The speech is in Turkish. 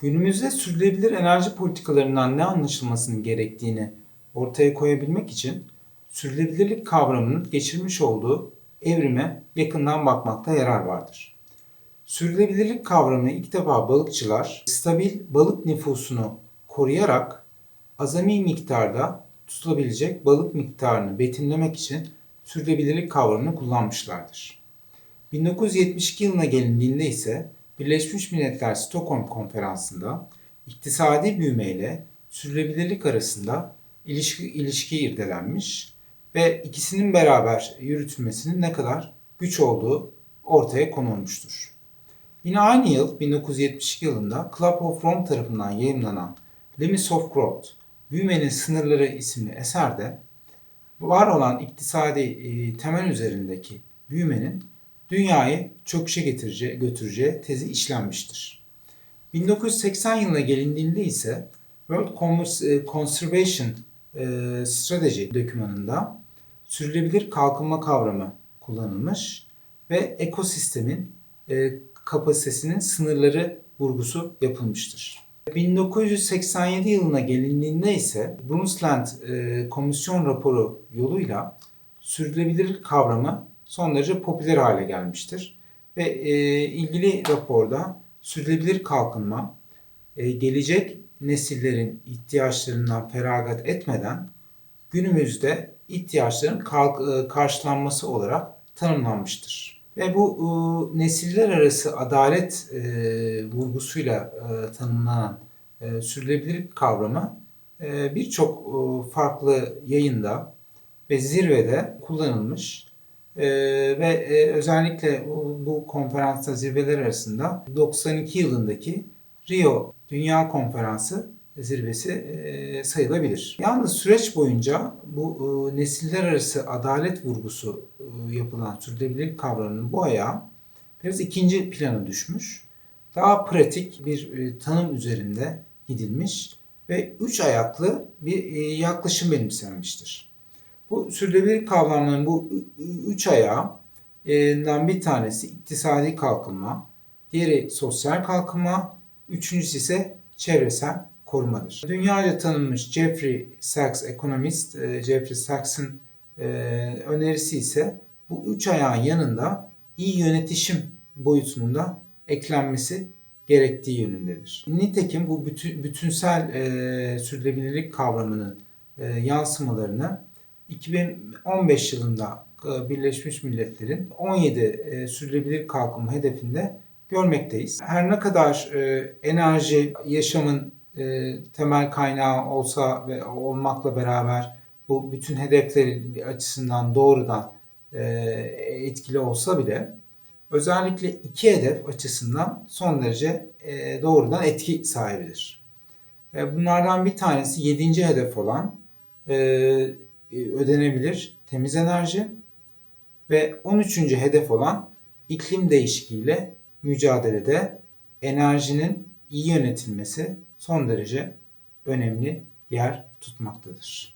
Günümüzde sürdürülebilir enerji politikalarından ne anlaşılmasının gerektiğini ortaya koyabilmek için sürdürülebilirlik kavramının geçirmiş olduğu evrime yakından bakmakta yarar vardır. Sürdürülebilirlik kavramını ilk defa balıkçılar stabil balık nüfusunu koruyarak azami miktarda tutulabilecek balık miktarını betimlemek için sürdürülebilirlik kavramını kullanmışlardır. 1972 yılına gelindiğinde ise Birleşmiş Milletler Stockholm Konferansı'nda iktisadi büyüme ile sürdürülebilirlik arasında ilişki, ilişki irdelenmiş ve ikisinin beraber yürütülmesinin ne kadar güç olduğu ortaya konulmuştur. Yine aynı yıl 1972 yılında Club of Rome tarafından yayımlanan Limits of Growth, Büyümenin Sınırları isimli eserde var olan iktisadi e, temel üzerindeki büyümenin dünyayı çöküşe getireceği, götüreceği tezi işlenmiştir. 1980 yılına gelindiğinde ise World Conservation e, Strategy dokümanında sürdürülebilir kalkınma kavramı kullanılmış ve ekosistemin e, kapasitesinin sınırları vurgusu yapılmıştır. 1987 yılına gelindiğinde ise Brundtland e, komisyon raporu yoluyla sürdürülebilirlik kavramı son derece popüler hale gelmiştir. Ve e, ilgili raporda sürdürülebilir kalkınma e, gelecek nesillerin ihtiyaçlarından feragat etmeden günümüzde ihtiyaçların kalk, e, karşılanması olarak tanımlanmıştır. Ve bu e, nesiller arası adalet e, vurgusuyla e, tanımlanan e, sürdürülebilirlik kavramı e, birçok e, farklı yayında ve zirvede kullanılmış e, ve e, özellikle bu konferansta zirveler arasında 92 yılındaki Rio Dünya Konferansı zirvesi e, sayılabilir. Yalnız süreç boyunca bu e, nesiller arası adalet vurgusu e, yapılan sürdürülebilirlik kavramının bu ayağı biraz ikinci plana düşmüş. Daha pratik bir e, tanım üzerinde gidilmiş ve üç ayaklı bir e, yaklaşım benimsenmiştir. Bu sürdürülebilirlik kavramlarının bu üç ayağından bir tanesi iktisadi kalkınma, diğeri sosyal kalkınma, üçüncüsü ise çevresel korumadır. Dünyaca tanınmış Jeffrey Sachs ekonomist, Jeffrey Sachs'ın önerisi ise bu üç ayağın yanında iyi yönetişim boyutunun da eklenmesi gerektiği yönündedir. Nitekim bu bütün, bütünsel e, sürdürülebilirlik kavramının e, yansımalarını 2015 yılında e, Birleşmiş Milletler'in 17 e, sürdürülebilir kalkınma hedefinde görmekteyiz. Her ne kadar e, enerji yaşamın temel kaynağı olsa ve olmakla beraber bu bütün hedefleri açısından doğrudan etkili olsa bile özellikle iki hedef açısından son derece doğrudan etki sahibidir. Bunlardan bir tanesi yedinci hedef olan ödenebilir temiz enerji ve 13. hedef olan iklim değişikliğiyle mücadelede enerjinin iyi yönetilmesi son derece önemli yer tutmaktadır.